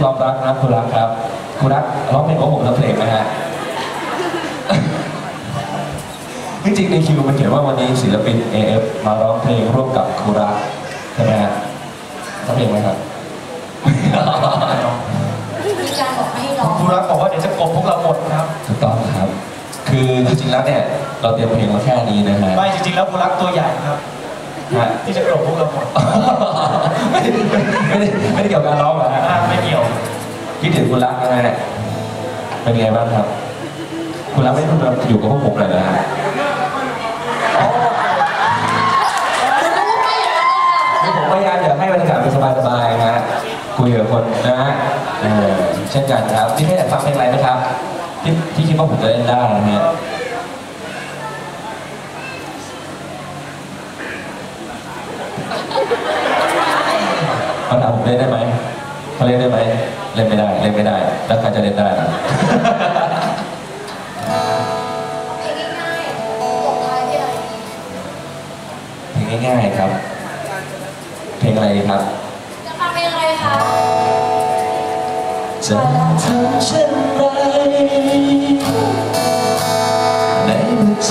ความรักนะคุณรักครับคุณรักร้องเพลงของผมทั้งเพลงไหมฮะจริงๆในคิวมันเขียนว่าวันนี้ศิลปิน AF มาร้องเพลงร่วมกับครูรักใช่ไหมฮะทั้งเพลงไหมครับมีการบอกไม่ให้ร้องครูรักบอกว่าเดี๋ยวจะกบพวกเราหมดครับถูกต้องครับ คือจริงๆแล้วเนี่ยเราเตรียมเพลงมาแค่นี้นะฮะไม่จริงๆแล้วครูรักตัวใหญ่ครับฮะที่จะกบพวกเราหมด เป็นไงบ้างครับ คุณรักไม่ได้มาอยู่กับพวกผมเลยนะฮะผมพยายามอยากให้บรรยากาศเป็นสบายๆนะฮะคุยกับคนนะฮะเออเช่นกันครับที่ไม่อยากฟังเพลงอะไรนะครับ ที่ที่คิดว่าผมจะเล่นได้นะฮะเขาถามผมเล่นได้ไหมเขาเล่นได้ไหม เล่นไม่ได้เล่นไม่ได้แล้วใครจะเล่นได้ล่ะเพลงง่ายๆตกท้ายที่อะไรดีเพลงง่ายๆครับ เพลงอะไรดีครับจะฟังเพลงอะไรคะจะทำเช่นไรในหัวใจ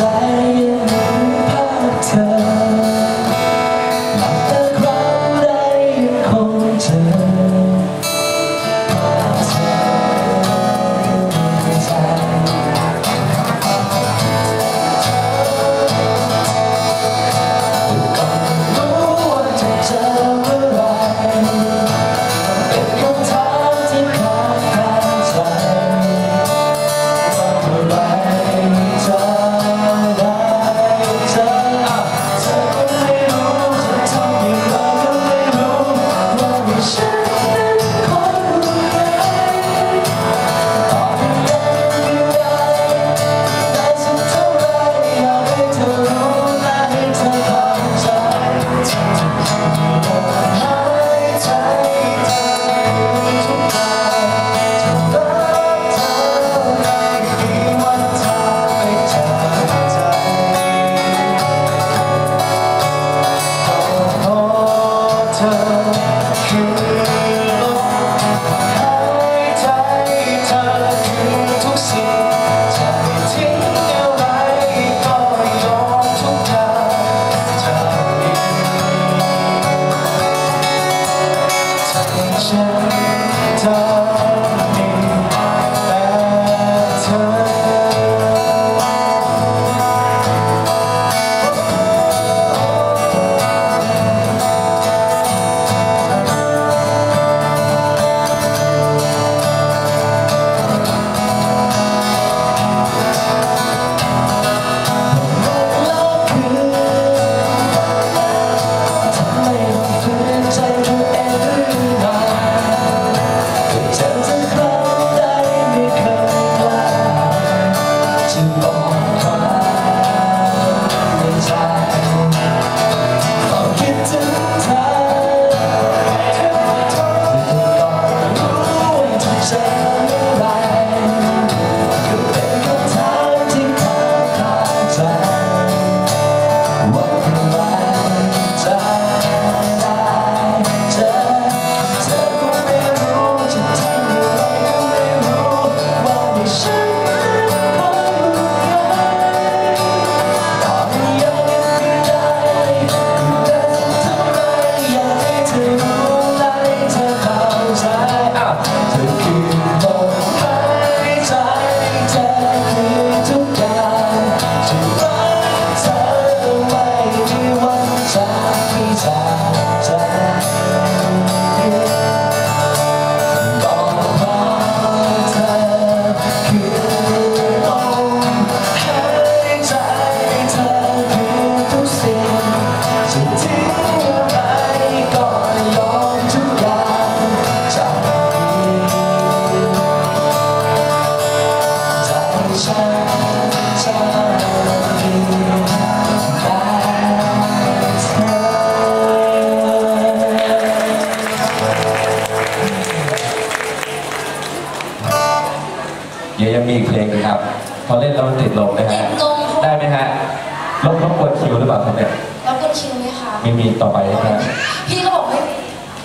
กวนคิวหรือเปล่าครับเนี่ยแล้วก็ชิลไหมคะมีมีต่อไปใช่ไหมฮะพี่ก็บอกไม่มี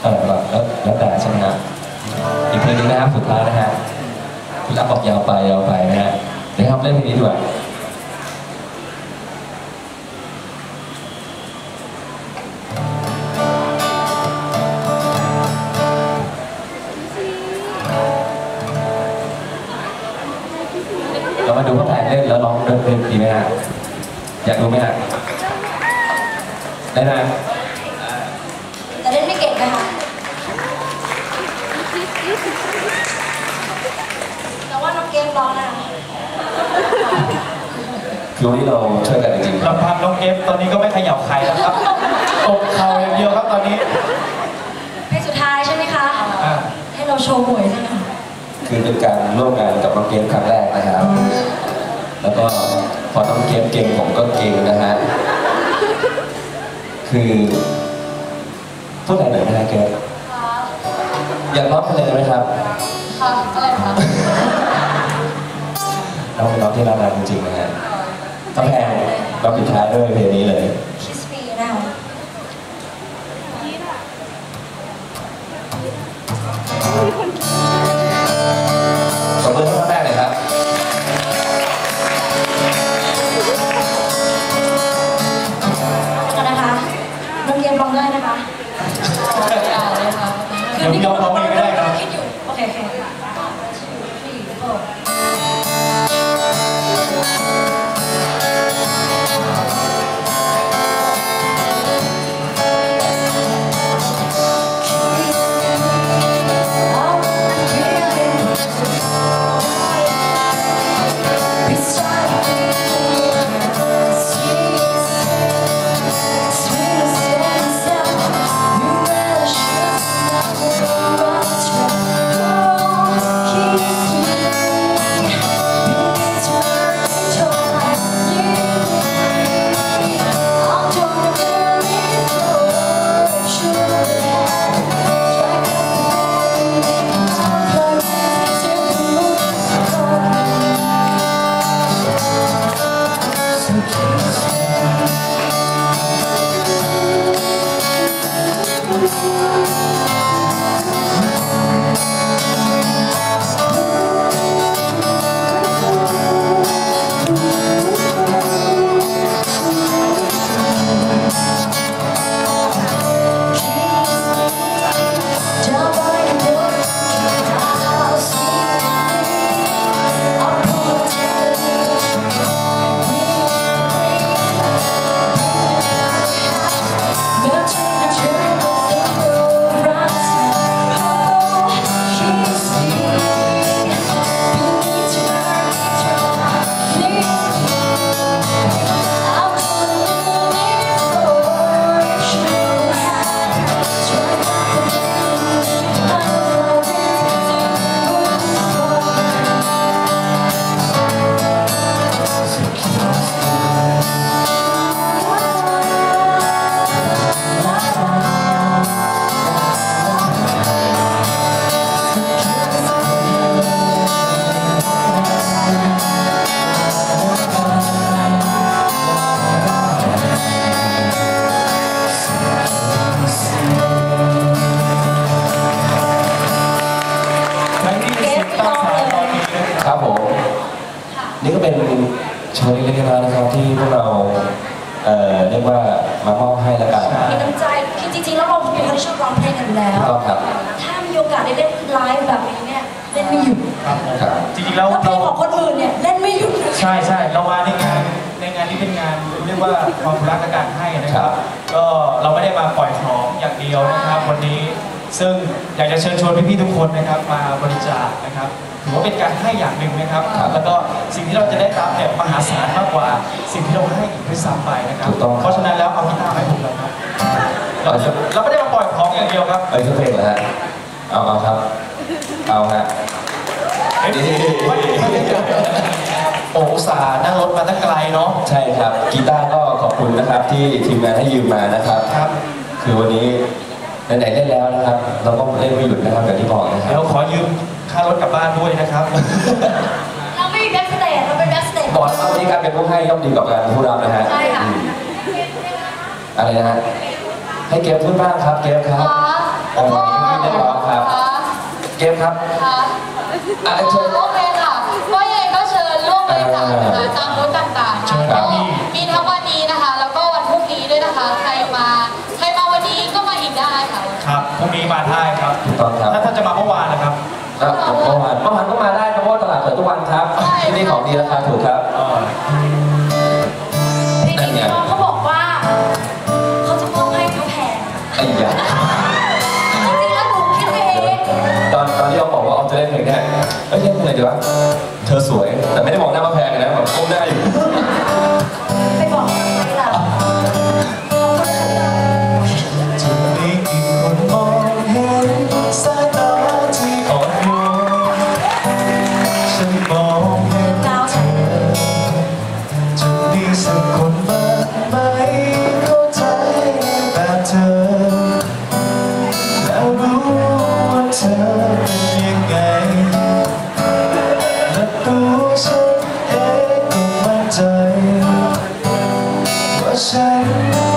เออแล้วแล้วแล้วแต่ใช่ไหมฮะอีกเพลงหนึงนะครับสุดท้ายนะฮะคุณรับบอกยาวไปยาวไปนะฮะเดี๋ยวครับเล่นเพลงนี้ดีกว่าเรามาดูเขาถ่ายเล่นแล้วร้องเล่นเพลงดีไหมฮะ อยากดูไหมฮะได้ไหมแต่เล่นไม่เก่งนะคะแต่ว่าน้องเกมร้องนะคือวันนี้เราช่วยกันจริงๆครับลำพังน้องเอฟตอนนี้ก็ไม่ขยับใครแล้วครับตบเข่าอย่างเดียวครับตอนนี้เพลงสุดท้ายใช่ไหมคะ อ่า ให้เราโชว์หวยนะคะ คือเป็นการร่วมงานกับน้องเกมครั้งแรกนะครับ แล้วก็ พอน้องเกมเก่งผมก็เก่งนะฮะ คือพูดอะไรหน่อยนะฮะเกมอยากร้องเพลงไหมครับค่ะอะไรคะน้องเป็นน้องที่น่ารักจริงๆนะฮะต้องแพงเราปิดท้ายด้วยเพลงนี้เลยคิสมีนะคะ เอ่อเรียกว่ามามอบให้แล้วกันมีน้ำใจคือจริงๆแล้วเราเป็นคนที่ชอบร้องเพลงกันอยู่แล้วถูกต้องครับถ้ามีโอกาสได้เล่นไลฟ์แบบนี้เนี่ยเล่นไม่หยุดครับผมครับจริงๆแล้วแล้วเพลเรางของคนอื่นเนี่ยเล่นไม่หยุดนะใช่ใช่เรามาในงานในงานที่เป็นงานเรียกว่าความรักและการให้นะครับ ก็เราไม่ได้มาปล่อยของอย่างเดียวนะครับ วันนี้ ซึ่งอยากจะเชิญชวนพี่ๆทุกคนนะครับมาบริจาคนะครับถือว่าเป็นการให้อย่างหนึ่งนะครับครับแล้วก็สิ่งที่เราจะได้รับเนี่ยมหาศาลมากกว่า สิ่งที่เราให้อีกด้วยซ้ำไปนะครับถูกต้องเพราะฉะนั้นแล้วเอากีตาร์มาให้ผมเลยครับเราเราไม่ได้มาปล่อยของอย่างเดียวครับเอ้ยทุกเพลงเหรอฮะเอาเอาครับ เอาฮะเฮ้ยโอ้อุตส่าห์นั่งรถมาตั้งไกลเนาะใช่ครับ กีตาร์ก็ขอบคุณนะครับที่ทีมงานให้ยืมมานะครับครับคือวันนี้ ไหนๆเล่นแล้วนะครับ เราก็เล่นไม่หยุดนะครับอย่างที่บอกนะคเดี๋ยรัวบขอยืมค่ารถกลับบ้านด้วยนะครับเราไม่มีแบ็คสเตจเราเป็นแบ็คสเตจบอกว่าวันนี้การเป็นผู้ให้ย่อมดีกว่าการผู้รับนะฮะใช่ค่ะอืมอะไรนะฮะให้เกมพูดบ้างครับเกมครับขอโอ้โหไม่ได้ร้องครับขอเกมครับค่ะอะเชิญโอเคค่ะก็ยังไงก็เชิญร่วมบริจาคนะคะตามบูธต่างๆเชินะญครัก็บพี่มีทั้งวันนี้นะคะ แล้วก็วันพรุ่งนี้ด้วยนะคะใคร ค่ะครับพรุ่งนี้มาได้ครับ ถูกต้องครับถ้าท่านจะมาเมื่อวานนะครับอะเมื่อวานเมื่อวานก็มาได้เพราะว่าตลาดเปิดทุกวันครับใช่ที่นี่ของดีราคาถูกครับเอ่อจริงๆน้องเขาบอกว่า เขาจะมอบให้พระแพงไอ้ยาจริงๆแล้วหนูคิดไปเองตอนตอนที่เราบอกว่าเอาจะเล่นเพลงเนี่ยเอ้ยเล่นเพลงอะไรดีวะเธอสวยแต่ไม่ได้มองหน้ามาแพงนะแบบก้มหน้าอยู่ มั่นใ